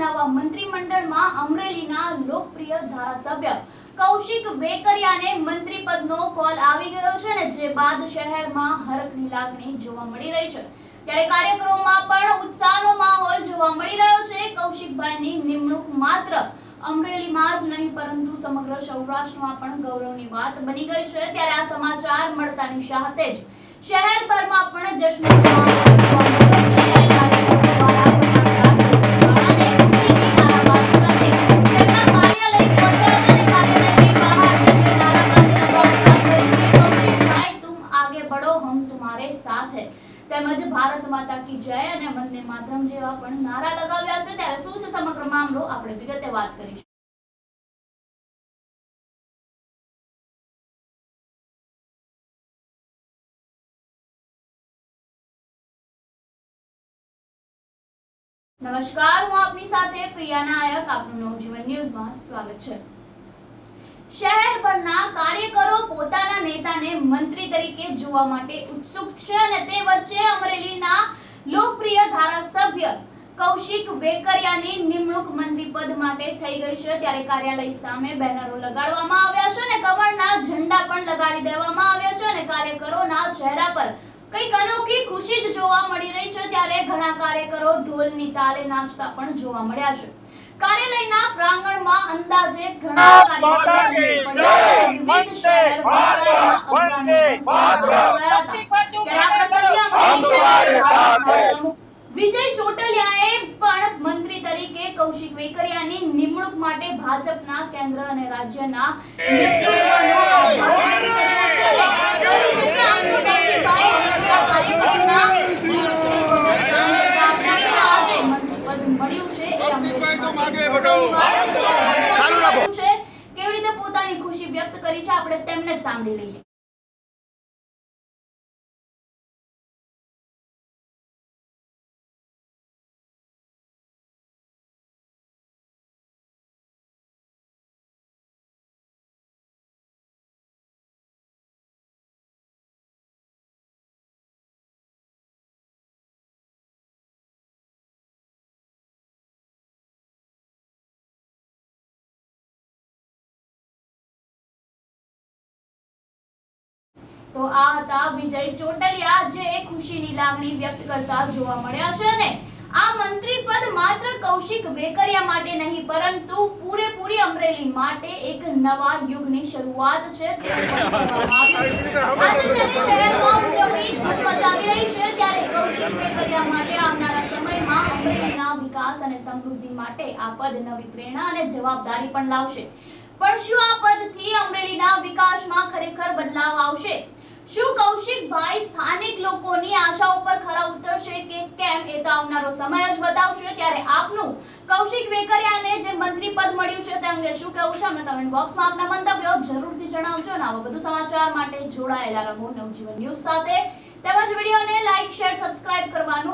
નવા મંત્રીમંડળમાં અમરેલીના લોકપ્રિય ધારાસભ્ય કૌશિક વેકરિયાને મંત્રી પદનો કોલ આવી ગયો છે ને જે બાદ શહેરમાં હરખની લાગણી જોવા મળી રહી છે. ત્યારે કાર્યક્રમમાં પણ ઉત્સાહનો માહોલ જોવા મળી રહ્યો છે. કૌશિકભાઈની નિમણૂક માત્ર અમરેલીમાં જ નહીં, પરંતુ સમગ્ર સૌરાષ્ટ્રમાં પણ ગૌરવની વાત બની ગઈ છે. ત્યારે આ સમાચાર મળતાની સાથે જ શહેરભરમાં પણ જશ્નનો ગુણાકાર, સાથે તેમજ ભારત માતા કી જય અને વંદે માતરમ જેવા પણ નારા લગાવ્યા છે. ત્યારે શું છે સમગ્ર મામલો? આપણે વિગતે વાત કરીશું. નમસ્કાર હું આપની સાથે પ્રિયા નાયક. આપનું નવજીવન ન્યૂઝમાં સ્વાગત છે. શહેરભરના કાર્ય તરીકે જોવા માટે ઉત્સુક છે અને તે વચ્ચે અમરેલીના લોકપ્રિય ધારાસભ્ય કૌશિક વેકરિયાની નિમણૂક મંત્રી પદ માટે થઈ ગઈ છે. ત્યારે કાર્યાલય સામે બેનરો લગાડવામાં આવ્યા છે અને કમળના ઝંડા પણ લગાડી દેવામાં આવ્યા છે અને કાર્યકરોના ચહેરા પર કંઈક અનોખી ખુશી જ જોવા મળી રહી છે. ત્યારે ઘણા કાર્યકરો ઢોલની તાલે નાચતા પણ જોવા મળ્યા છે. કાર્યાલયના પ્રાંગણમાં અંદાજે ઘણા કાર્યકરો ઉમટી પડ્યા છે. વિવિધ શહેર વિસ્તારોમાં વંદે અગ્રણી રહ્યા હતા. ત્યારે આ પ્રસંગે અમરેલી તમારે સાથે. પ્રમુખ વિજય ચોટલિયાએ પણ મંત્રી તરીકે કૌશિક વેકરિયાની નિમણૂક માટે ભાજપના કેન્દ્ર અને રાજ્યના નેતૃત્વનો આભાર કર્યો છે અને કહ્યું છે કે આમનો કૌશિકભાઈ હંમેશા કાર્યકરોના દિવસે વગર કામ કરતા હતા. પણ આજે મંત્રી પદ મળ્યું છે એ અમરેલી માટે ગૌરવની વાત છે. ચાલુ રાખો. કહ્યું છે કેવી રીતે પોતાની ખુશી વ્યક્ત કરી છે આપણે તેમને જ સાંભળી લઈએ. તો આ હતા વિજય ચોટલિયા, જે ખુશીની લાગણી વ્યક્ત કરતા જોવા મળ્યા છે અને આ મંત્રી પદ માત્ર કૌશિક વેકરિયા માટે નહીં, પરંતુ પૂરેપૂરી અમરેલી માટે એક નવા યુગની શરૂઆત છે ત્યારે કૌશિક વેકરિયા માટે આવનારા સમયમાં અમરેલીના વિકાસ અને સમૃદ્ધિ માટે આ પદ નવી પ્રેરણા અને જવાબદારી પણ લાવશે. પણ શું આ પદથી અમરેલીના વિકાસમાં કૌશિકભાઈ સ્થાનિક લોકોની આશાઓ પર ખરા ઉતરશે કે કેમ એ તો આવનારો સમય જ બતાવશે. ત્યારે આપનું કૌશિક વેકરિયાને જે મંત્રી પદ મળ્યું છે તે અંગે શું કહેવું છે? અમને કમેન્ટ બોક્સમાં આપના મંતવ્યો જરૂરથી જણાવજો અને આવા વધુ સમાચાર માટે જોડાયેલા રહો નવજીવન ન્યૂઝ સાથે. તેમજ વિડીયોને લાઈક શેર સબસ્ક્રાઇબ કરવાનું